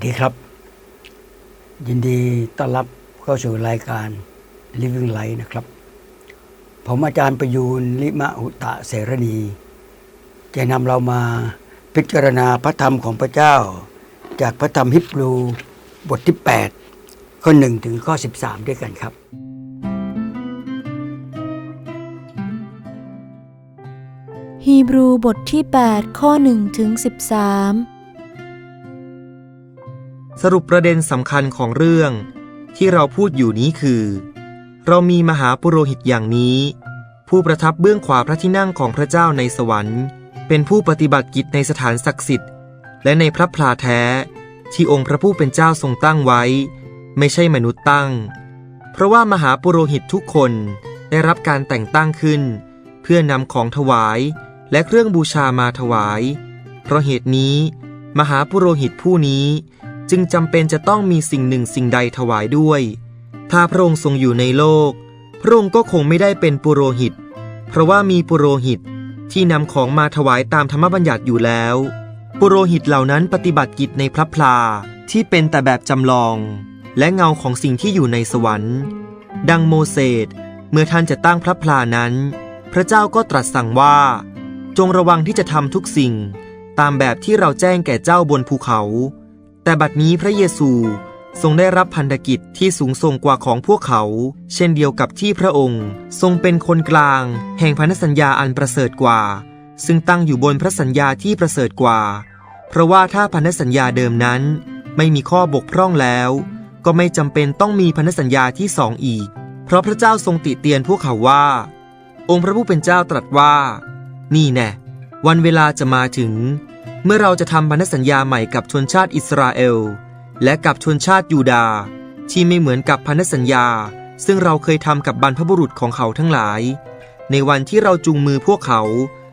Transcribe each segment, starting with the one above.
วัสดีครับ ยินดีต้อนรับเข้าสู่รายการ Living Life นะครับ ผมอาจารย์ประยูนลิมะหุตะเสรณี จะนำเรามาพิจารณาพระธรรมของพระเจ้า จากพระธรรมฮิบรูบทที่ 8 ข้อ 1 ถึงข้อ 13 ด้วยกันครับ ฮีบรูบทที่ 8 ข้อ 1 ถึง 13 สรุปประเด็นสำคัญของเรื่อง ที่เราพูดอยู่นี้คือ เรามีมหาปุโรหิตอย่างนี้ ผู้ประทับเบื้องขวาพระที่นั่งของพระเจ้าในสวรรค์ เป็นผู้ปฏิบัติกิจในสถานศักดิ์สิทธิ์ และในพระพลาแท้ ที่องค์พระผู้เป็นเจ้าทรงตั้งไว้ ไม่ใช่มนุษย์ตั้ง เพราะว่ามหาปุโรหิตทุกคนได้รับการแต่งตั้งขึ้น เพื่อนำของถวายและเครื่องบูชามาถวาย เพราะเหตุนี้ มหาปุโรหิตผู้นี้ จึงจำเป็นจะต้องมีสิ่งหนึ่งสิ่งใดถวายด้วย ถ้าพระองค์ทรงอยู่ในโลก พระองค์ก็คงไม่ได้เป็นปุโรหิต เพราะว่ามีปุโรหิตที่นำของมาถวายตามธรรมบัญญัติอยู่แล้ว ปุโรหิตเหล่านั้นปฏิบัติกิจในพระพลาที่เป็นแต่แบบจำลอง และเงาของสิ่งที่อยู่ในสวรรค์ ดังโมเสสเมื่อท่านจะตั้งพระพลานั้น พระเจ้าก็ตรัสสั่งว่า จงระวังที่จะทำทุกสิ่ง ตามแบบที่เราแจ้งแก่เจ้าบนภูเขา แต่บัดนี้พระเยซูทรงได้รับพันธกิจที่สูงส่งกว่าของพวกเขา เช่นเดียวกับที่พระองค์ ทรงเป็นคนกลาง แห่งพันธสัญญาอันประเสริฐกว่า ซึ่งตั้งอยู่บนพระสัญญาที่ประเสริฐกว่า เพราะว่าถ้าพันธสัญญาเดิมนั้น ไม่มีข้อบกพร่องแล้ว ก็ไม่จำเป็นต้องมีพันธสัญญาที่สองอีก เพราะพระเจ้าทรงติเตียนพวกเขาว่า องค์พระผู้เป็นเจ้าตรัสว่า นี่แน่วันเวลาจะมาถึง เมื่อเราจะทำพันธสัญญาใหม่กับชนชาติอิสราเอล และกับชนชาติยูดาห์ที่ไม่เหมือนกับพันธสัญญา ซึ่งเราเคยทำกับบรรพบุรุษของเขาทั้งหลาย ในวันที่เราจูงมือพวกเขา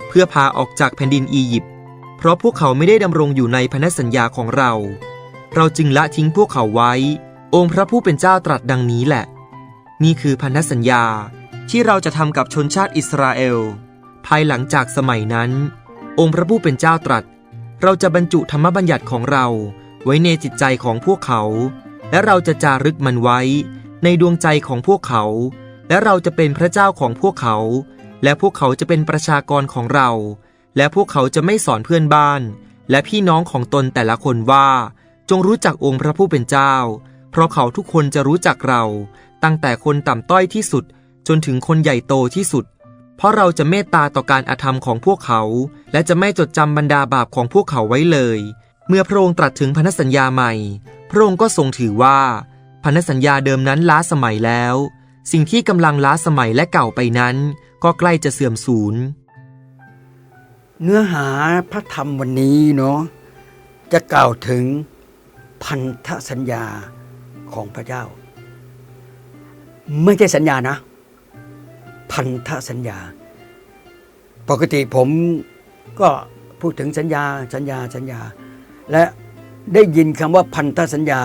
เพื่อพาออกจากแผ่นดินอียิปต์เพราะพวกเขาไม่ได้ดำรงอยู่ในพันธสัญญาของเรา เราจึงละทิ้งพวกเขาไว้ องค์พระผู้เป็นเจ้าตรัสดังนี้แหละ นี่คือพันธสัญญาที่เราจะทำกับชนชาติอิสราเอล ภายหลังจากสมัยนั้น องค์พระผู้เป็นเจ้าตรัส เราจะบรรจุธรรมบัญญัติของเราไว้ในจิตใจของพวกเขา และเราจะจารึกมันไว้ ในดวงใจของพวกเขา และเราจะเป็นพระเจ้าของพวกเขา และพวกเขาจะเป็นประชากรของเรา และพวกเขาจะไม่สอนเพื่อนบ้าน และพี่น้องของตนแต่ละคนว่า จงรู้จักองค์พระผู้เป็นเจ้า เพราะเขาทุกคนจะรู้จักเรา ตั้งแต่คนต่ำต้อยที่สุด จนถึงคนใหญ่โตที่สุด เพราะเราจะเมตตาต่อการอาธรรมของพวกเขา และจะไม่จดจำบรรดาบาปของพวกเขาไว้เลย เมื่อพระองค์ตรัสถึงพันธสัญญาใหม่ พระองค์ก็ทรงถือว่าพันธสัญญาเดิมนั้นล้าสมัยแล้ว สิ่งที่กำลังล้าสมัยและเก่าไปนั้น ก็ใกล้จะเสื่อมสูญ เนื้อหาพระธรรมวันนี้เนาะจะกล่าวถึงพันธสัญญาของพระเจ้า ไม่ใช่สัญญานะ พันธสัญญา ปกติผมก็พูดถึงสัญญาสัญญาสัญญา และได้ยินคำว่าพันธสัญญา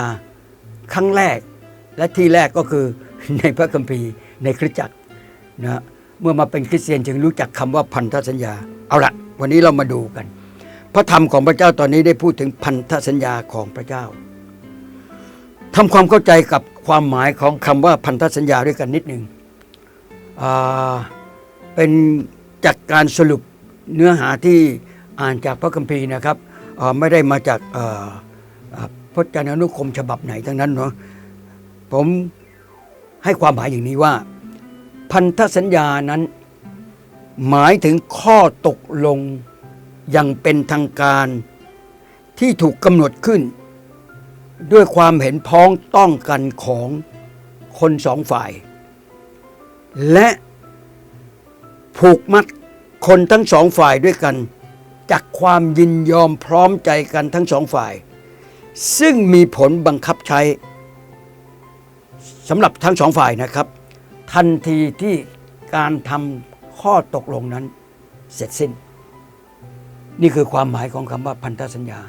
ครั้งแรกและที่แรกก็คือในพระคัมภีร์ในคริสตจักรนะเมื่อมาเป็นคริสเตียนจึงรู้จักคำว่าพันธสัญญา เอาละวันนี้เรามาดูกัน พระธรรมของพระเจ้าตอนนี้ได้พูดถึงพันธสัญญาของพระเจ้าทำความเข้าใจกับความหมายของคำว่าพันธสัญญาด้วยกันนิดหนึ่ง เป็นจากการสรุปเนื้อหาที่อ่านจากพระคัมภีร์นะครับไม่ได้มาจากเอ่ออ่าพจนานุกรมฉบับไหนทั้งนั้นเนาะผมให้ความหมายอย่างนี้ว่า พันธสัญญานั้น หมายถึงข้อตกลงอย่างเป็นทางการที่ถูกกำหนดขึ้น ด้วยความเห็นพ้องต้องกันของคนสองฝ่าย และผูกมัดคนทั้งสองฝ่ายด้วยกัน จากความยินยอมพร้อมใจกันทั้งสองฝ่าย ซึ่งมีผลบังคับใช้สำหรับทั้งสองฝ่ายนะครับ ทันทีที่การทำข้อตกลงนั้นเสร็จสิ้น นี่คือความหมายของคำว่าพันธสัญญา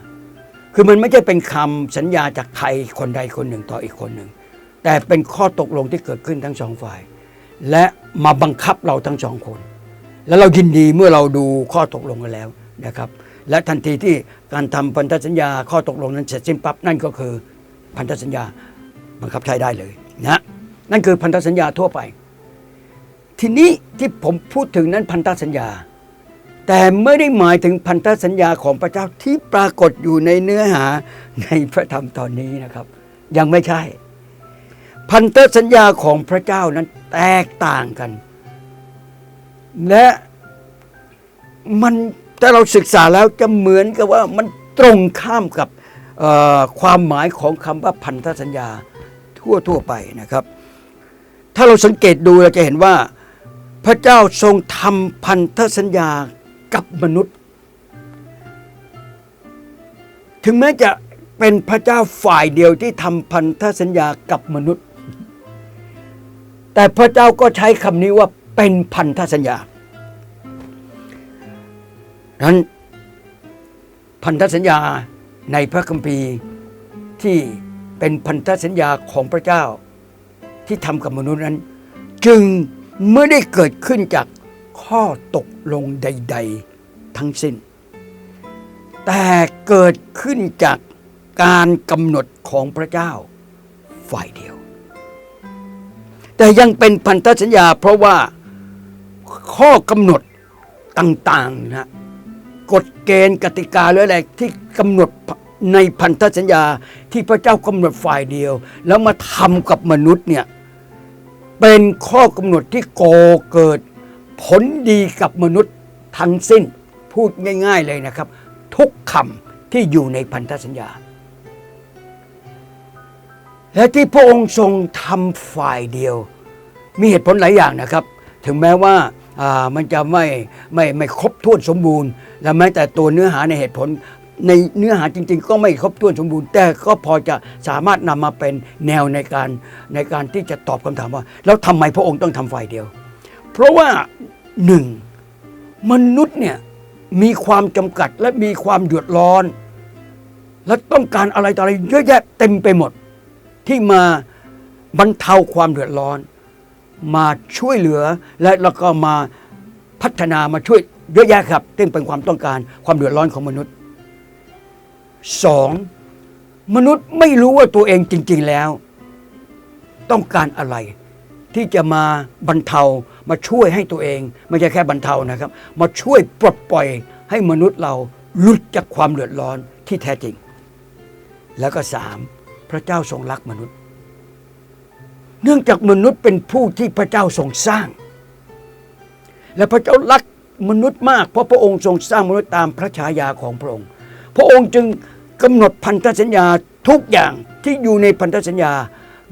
คือมันไม่ใช่เป็นคำสัญญาจากใครคนใดคนหนึ่งต่ออีกคนหนึ่ง แต่เป็นข้อตกลงที่เกิดขึ้นทั้งสองฝ่าย และมาบังคับเราทั้งสองคน แล้วเรายินดีเมื่อเราดูข้อตกลงกันแล้วนะครับ และทันทีที่การทำพันธสัญญาข้อตกลงนั้นเสร็จสิ้นปั๊บนั่นก็คือพันธสัญญาบังคับใช้ได้เลยนะนั่นคือพันธสัญญาทั่วไป ทีนี้ที่ผมพูดถึงนั้นพันธสัญญา แต่ไม่ได้หมายถึงพันธสัญญาของพระเจ้าที่ปรากฏอยู่ในเนื้อหาในพระธรรมตอนนี้นะครับ ยังไม่ใช่ พันธสัญญาของพระเจ้านั้นแตกต่างกัน และมันถ้าเราศึกษาแล้วจะเหมือนกับว่ามันตรงข้ามกับความหมายของคำว่าพันธสัญญาทั่วทั่วไปนะครับ ถ้าเราสังเกตดูเราจะเห็นว่าพระเจ้าทรงทำพันธสัญญากับมนุษย์ ถึงแม้จะเป็นพระเจ้าฝ่ายเดียวที่ทำพันธสัญญากับมนุษย์ แต่พระเจ้าก็ใช้คำนี้ว่าเป็นพันธสัญญา นั้นพันธสัญญาในพระคัมภีร์ที่เป็นพันธสัญญาของพระเจ้าที่ทำกับมนุษย์นั้น จึงไม่ได้เกิดขึ้นจากข้อตกลงใด ๆ ทั้งสิ้น แต่เกิดขึ้นจากการกำหนดของพระเจ้าฝ่ายเดียว แต่ยังเป็นพันธสัญญา เพราะว่าข้อกำหนดต่างๆนะกฎเกณฑ์กติกาหรืออะไรที่กำหนดในพันธสัญญาที่พระเจ้ากำหนดฝ่ายเดียว แล้วมาทำกับมนุษย์เนี่ยเป็นข้อกำหนดที่ก่อเกิดผลดีกับมนุษย์ทั้งสิ้นพูดง่าย ๆเลยนะครับ ทุกคำที่อยู่ในพันธสัญญา และที่พระองค์ทรงทำฝ่ายเดียว มีเหตุผลหลายอย่างนะครับ ถึงแม้ว่าามันจะไม่ไม่ไม่ครบถ้วนสมบูรณ์ และแม้แต่ตัวเนื้อหาในเหตุผลในเนื้อหาจริง ๆ ก็ไม่ครบถ้วนสมบูรณ์ แต่ก็พอจะสามารถนำมาเป็นแนวในการในการที่จะตอบคำถามว่า แล้วทำไมพระองค์ต้องทำฝ่ายเดียว เพราะว่าหนึ่งมนุษย์เนี่ยมีความจำกัดและมีความเดือดร้อน และต้องการอะไรต่ออะไรเยอะแยะเต็มไปหมด ที่มาบรรเทาความเดือดร้อน มาช่วยเหลือและแล้วก็มาพัฒนามาช่วยเยอะแยะครับซึ่งเป็นความต้องการความเดือดร้อนของมนุษย์สองมนุษย์ไม่รู้ว่าตัวเองจริง ๆแล้ว ต้องการอะไร ที่จะมาบรรเทามาช่วยให้ตัวเอง ไม่ใช่แค่บรรเทานะครับ มาช่วยปลดปล่อยให้มนุษย์เราหลุดจากความเดือดร้อนที่แท้จริง แล้วก็สาม ระเจ้าทรงรักมนุษย์ เนื่องจากมนุษย์เป็นผู้ที่พระเจ้าทรงสร้าง และพระเจ้ารักมนุษย์มาก เพราะพระองค์ทรงสร้างมนุษย์ตามพระฉายาของพระองค์ พระองค์จึงกำหนดพันธสัญญาทุกอย่างที่อยู่ในพันธสัญญา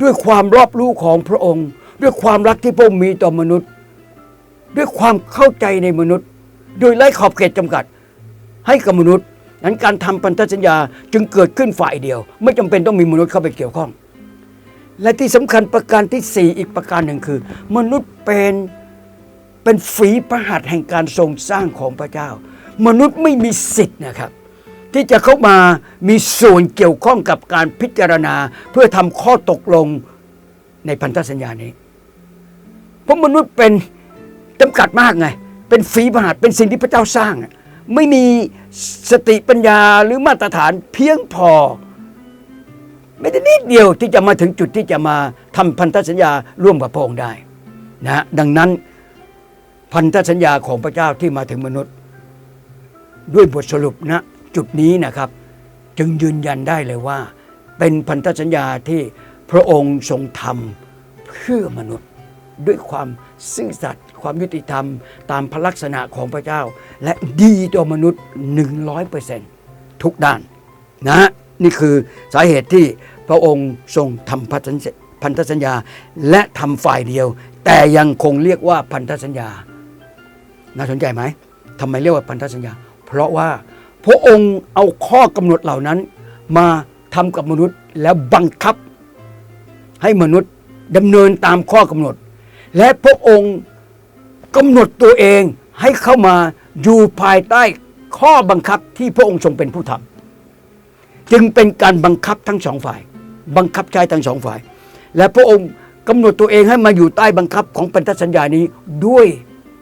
ด้วยความรอบรู้ของพระองค์ ด้วยความรักที่พระองค์มีต่อมนุษย์ ด้วยความเข้าใจในมนุษย์ โดยไร้ขอบเขตจำกัดให้กับมนุษย์ นั้นการทำพันธสัญญาจึงเกิดขึ้นฝ่ายเดียว ไม่จำเป็นต้องมีมนุษย์เข้าไปเกี่ยวข้อง และที่สำคัญประการที่สี่อีกประการหนึ่งคือ มนุษย์เป็นเป็นฝีพระหัตถ์แห่งการทรงสร้างของพระเจ้า มนุษย์ไม่มีสิทธิ์นะครับ ที่จะเข้ามามีส่วนเกี่ยวข้องกับการพิจารณา เพื่อทำข้อตกลงในพันธสัญญานี้ เพราะมนุษย์เป็นจำกัดมากไงเป็นฝีพระหัตถ์เป็นสิ่งที่พระเจ้าสร้างอะ ไม่มีสติปัญญาหรือมาตรฐานเพียงพอ ไม่ได้นิดเดียวที่จะมาถึงจุดที่จะมาทำพันธสัญญาร่วมกับพระองค์ได้นะฮะดังนั้นพันธสัญญาของพระเจ้าที่มาถึงมนุษย์ ด้วยบทสรุปนะจุดนี้นะครับ จึงยืนยันได้เลยว่า เป็นพันธสัญญาที่พระองค์ทรงทำเพื่อมนุษย์ด้วยความซื่อสัตย์ ความยุติธรรม ตามพระลักษณะของพระเจ้า และดีต่อมนุษย์ 100%ทุกด้านนะนี่คือสาเหตุที่พระองค์ทรงทำพันธสัญญาและทำฝ่ายเดียว แต่ยังคงเรียกว่าพันธสัญญา น่าสนใจไหมทำไมเรียกว่าพันธสัญญา เพราะว่าพระองค์เอาข้อกำหนดเหล่านั้น มาทำกับมนุษย์แล้วบังคับให้มนุษย์ดำเนินตามข้อกำหนด และพระองค์ กำหนดตัวเองให้เข้ามาอยู่ภายใต้ข้อบังคับที่พระองค์ทรงเป็นผู้ทำจึงเป็นการบังคับทั้งสองฝ่าย บังคับใช้ทั้งสองฝ่าย และพระองค์กำหนดตัวเองให้มาอยู่ใต้บังคับของพันธสัญญานี้ด้วย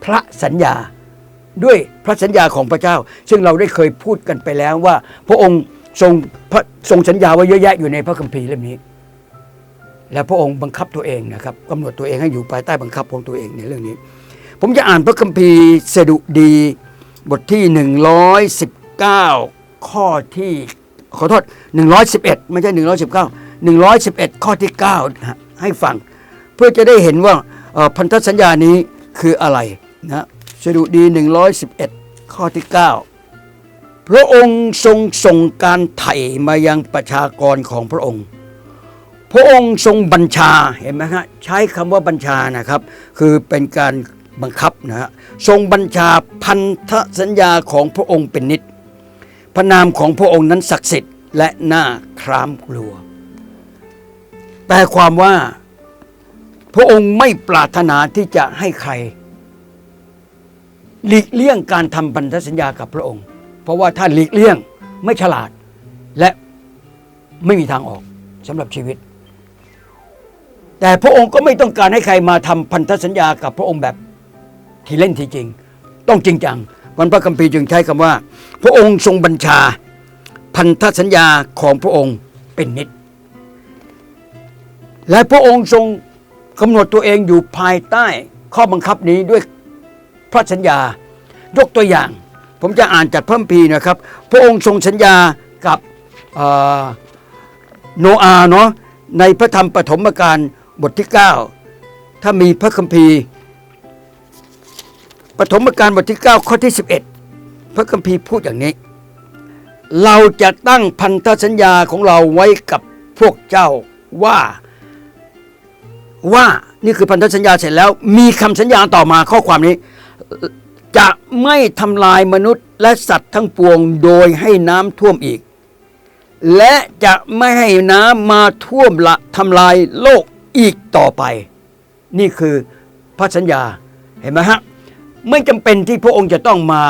พระสัญญา ด้วยพระสัญญาของพระเจ้า ซึ่งเราได้เคยพูดกันไปแล้วว่า พระองค์ทรงพระทรงสัญญาไว้เยอะแยะอยู่ในพระคัมภีร์เล่มนี้ และพระองค์บังคับตัวเองนะครับกำหนดตัวเองให้อยู่ภายใต้บังคับของตัวเองในเรื่องนี้ ผมจะอ่านพระคัมภีร์สดุดี บทที่ 119 ข้อที่ขอโทษ 111 ไม่ใช่ 119 111 ข้อที่ 9 ให้ฟัง เพื่อจะได้เห็นว่าพันธสัญญานี้คืออะไรนะสดุดี 111 ข้อที่ 9 พระองค์ทรงส่งการไถ่มายังประชากรของพระองค์ พระองค์ทรงบัญชาเห็นไหมฮะใช้คำว่าบัญชานะครับ คือเป็นการ บังคับนะฮะทรงบัญชาพันธสัญญาของพระองค์เป็นนิจพระนามของพระองค์นั้นศักดิ์สิทธิ์และน่าครามกลัวแปลความว่าพระองค์ไม่ปรารถนาที่จะให้ใคร หลีกเลี่ยงการทำพันธสัญญากับพระองค์ เพราะว่าถ้าหลีกเลี่ยงไม่ฉลาดและไม่มีทางออกสำหรับชีวิต แต่พระองค์ก็ไม่ต้องการให้ใครมาทำพันธสัญญากับพระองค์แบบ ที่เล่นที่จริง ต้องจริงจังวันพระคัมภีร์จึงใช้คำว่า พระองค์ทรงบัญชา พันธสัญญาของพระองค์เป็นนิจและพระองค์ทรงกำหนดตัวเองอยู่ภายใต้ข้อบังคับนี้ด้วยพระสัญญายกตัวอย่าง ผมจะอ่านจากพระคัมภีร์นะครับ พระองค์ทรงสัญญากับโนอาห์เนาะในพระธรรมปฐมกาลบทที่ 9 ถ้ามีพระคัมภีร์ ปฐมกาลบทที่ 9 ข้อที่ 11 พระคัมภีร์พูดอย่างนี้ เราจะตั้งพันธสัญญาของเราไว้กับพวกเจ้าว่าว่านี่คือพันธสัญญาเสร็จแล้ว มีคำสัญญาต่อมาข้อความนี้ จะไม่ทำลายมนุษย์และสัตว์ทั้งปวงโดยให้น้ำท่วมอีก และจะไม่ให้น้ำมาท่วมละทำลายโลกอีกต่อไป นี่คือพระสัญญาเห็นไหมฮะ ไม่จำเป็นที่พระองค์จะต้องมา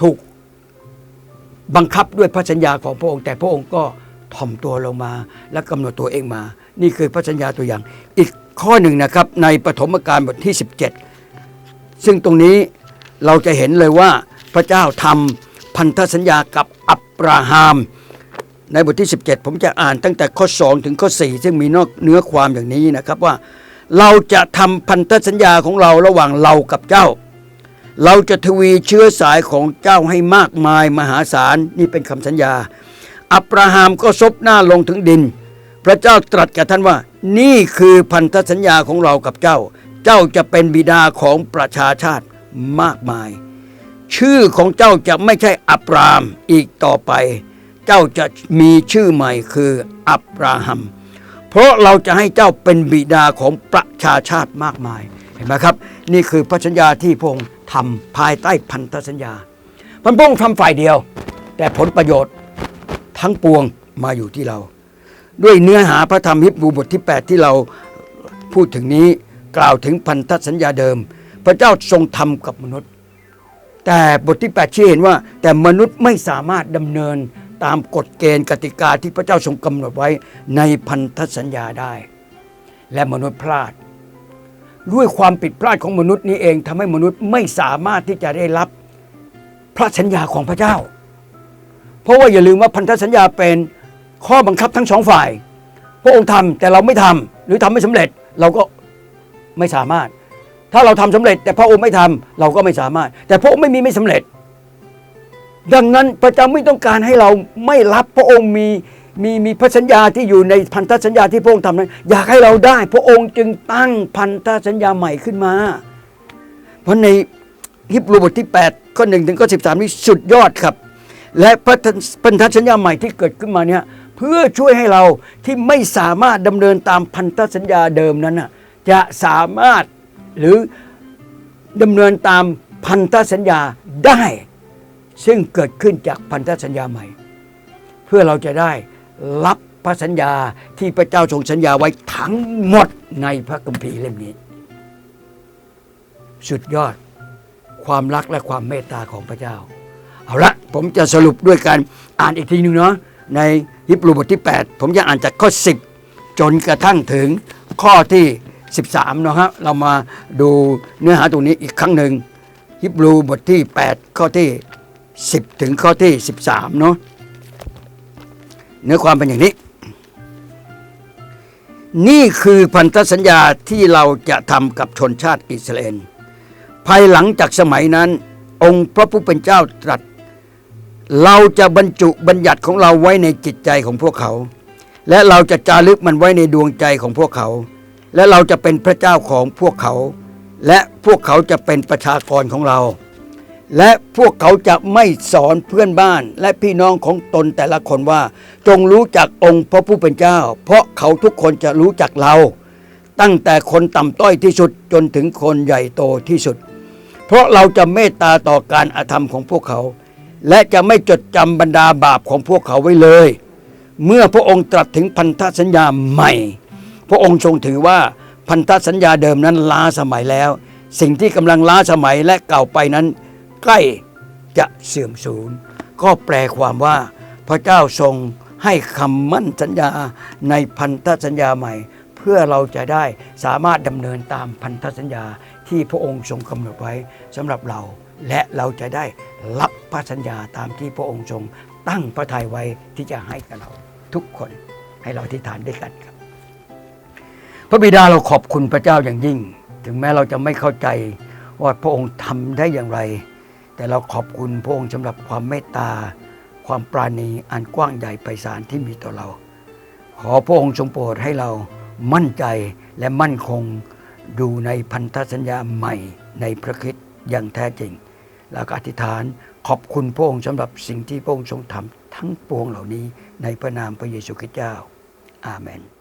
ถูกบังคับด้วยพระสัญญาของพระองค์ แต่พระองค์ก็ถ่อมตัวลงมา และกำหนดตัวเองมา นี่คือพระสัญญาตัวอย่าง อีกข้อหนึ่งนะครับ ในปฐมกาลบทที่ 17 ซึ่งตรงนี้เราจะเห็นเลยว่าพระเจ้าทำพันธสัญญากับอับราฮัมในบทที่ 17 ผมจะอ่านตั้งแต่ข้อ 2 ถึงข้อ 4 ซึ่งมีนอกเนื้อความอย่างนี้นะครับว่า เราจะทำพันธสัญญาของเราระหว่างเรากับเจ้า เราจะทวีเชื้อสายของเจ้าให้มากมายมหาศาลนี่เป็นคำสัญญา อับราฮัมก็ซบหน้าลงถึงดิน พระเจ้าตรัสกับท่านว่า นี่คือพันธสัญญาของเรากับเจ้า เจ้าจะเป็นบิดาของประชาชาติมากมาย ชื่อของเจ้าจะไม่ใช่อับรามอีกต่อไป เจ้าจะมีชื่อใหม่คืออับราฮัม เพราะเราจะให้เจ้าเป็นบิดาของประชาชาติมากมาย เห็นไหมครับ นี่คือพระสัญญาที่พระองค์ทำภายใต้พันธสัญญาพระองค์ทำฝ่ายเดียว แต่ผลประโยชน์ทั้งปวงมาอยู่ที่เรา ด้วยเนื้อหาพระธรรมฮิบรูบทที่ 8 ที่เราพูดถึงนี้กล่าวถึงพันธสัญญาเดิม พระเจ้าทรงทำกับมนุษย์ แต่บทที่ 8 ชี้เห็นว่า แต่มนุษย์ไม่สามารถดำเนินตามกฎเกณฑ์กติกาที่พระเจ้าทรงกำหนดไว้ในพันธสัญญาได้ และมนุษย์พลาด ด้วยความผิดพลาดของมนุษย์นี้เองทำให้มนุษย์ไม่สามารถที่จะได้รับพระสัญญาของพระเจ้า เพราะว่าอย่าลืมว่าพันธสัญญาเป็นข้อบังคับทั้งสองฝ่าย พระองค์ทำแต่เราไม่ทำหรือทำไม่สำเร็จเราก็ไม่สามารถ ถ้าเราทำสำเร็จ แต่พระองค์ไม่ทำเราก็ไม่สามารถ แต่พระองค์ไม่มีไม่สำเร็จ ดังนั้นพระเจ้าไม่ต้องการให้เราไม่รับพระองค์มี มีมีพระสัญญาที่อยู่ในพันธสัญญาที่พระองค์ทำนั้นอยากให้เราได้ พระองค์จึงตั้งพันธสัญญาใหม่ขึ้นมา เพราะในฮิบรูบทที่ 8 ข้อ1ถึงข้อ13นี่สุดยอดครับ และพันธพันธสัญญาใหม่ที่เกิดขึ้นมาเนี่ยเพื่อช่วยให้เราที่ไม่สามารถดำเนินตามพันธสัญญาเดิมนั้นน่ะจะสามารถหรือดำเนินตามพันธสัญญาได้ ซึ่งเกิดขึ้นจากพันธสัญญาใหม่ เพื่อเราจะได้ รับพระสัญญาที่พระเจ้าทรงสัญญาไว้ทั้งหมดในพระคัมภีร์เล่มนี้ สุดยอดความรักและความเมตตาของพระเจ้า เอาละผมจะสรุปด้วยการอ่านอีกทีหนึ่งเนาะในฮิบรูบทที่ 8 ผมจะอ่านจากข้อ 10 จนกระทั่งถึงข้อที่ 13เนาะฮะเรามาดูเนื้อหาตรงนี้อีกครั้งหนึ่งฮิบรูบทที่ 8 ข้อที่ 10 ถึงข้อที่ 13 เนาะ เนื้อความเป็นอย่างนี้ นี่คือพันธสัญญาที่เราจะทำกับชนชาติอิสราเอลภายหลังจากสมัยนั้น องค์พระผู้เป็นเจ้าตรัส เราจะบรรจุบัญญัติของเราไว้ในจิตใจของพวกเขา และเราจะจารึกมันไว้ในดวงใจของพวกเขา และเราจะเป็นพระเจ้าของพวกเขา และพวกเขาจะเป็นประชากรของเรา และพวกเขาจะไม่สอนเพื่อนบ้านและพี่น้องของตนแต่ละคนว่า จงรู้จักองค์พระผู้เป็นเจ้า เพราะเขาทุกคนจะรู้จักเรา ตั้งแต่คนต่ำต้อยที่สุดจนถึงคนใหญ่โตที่สุด เพราะเราจะเมตตาต่อการอาธรรมของพวกเขา และจะไม่จดจำบรรดาบาปของพวกเขาไว้เลย เมื่อพระองค์ตรัสถึงพันธสัญญาใหม่ พระองค์ทรงถือว่าพันธสัญญาเดิมนั้นล้าสมัยแล้ว สิ่งที่กำลังล้าสมัยและเก่าไปนั้น ใกล้จะเสื่อมสูญ ก็แปลความว่าพระเจ้าทรงให้คำมั่นสัญญาในพันธสัญญาใหม่ เพื่อเราจะได้สามารถดำเนินตามพันธสัญญาที่พระองค์ทรงกำหนดไว้สำหรับเรา และเราจะได้รับพระสัญญาตามที่พระองค์ทรงตั้งพระทัยไว้ที่จะให้กับเรา ทุกคนให้เราที่ฐานด้วยกันครับ พระบิดาเราขอบคุณพระเจ้าอย่างยิ่ง ถึงแม้เราจะไม่เข้าใจว่าพระองค์ทำได้อย่างไร แต่เราขอบคุณพระองค์สำหรับความเมตตา ความปราณีอันกว้างใหญ่ไพศาลที่มีต่อเรา ขอพระองค์ทรงโปรดให้เรามั่นใจและมั่นคงดูในพันธสัญญาใหม่ในพระคริสต์อย่างแท้จริง แล้วก็อธิษฐานขอบคุณพระองค์สำหรับสิ่งที่พระองค์ทรงทำทั้งปวงเหล่านี้ในพระนามพระเยซูคริสต์เจ้า อาเมน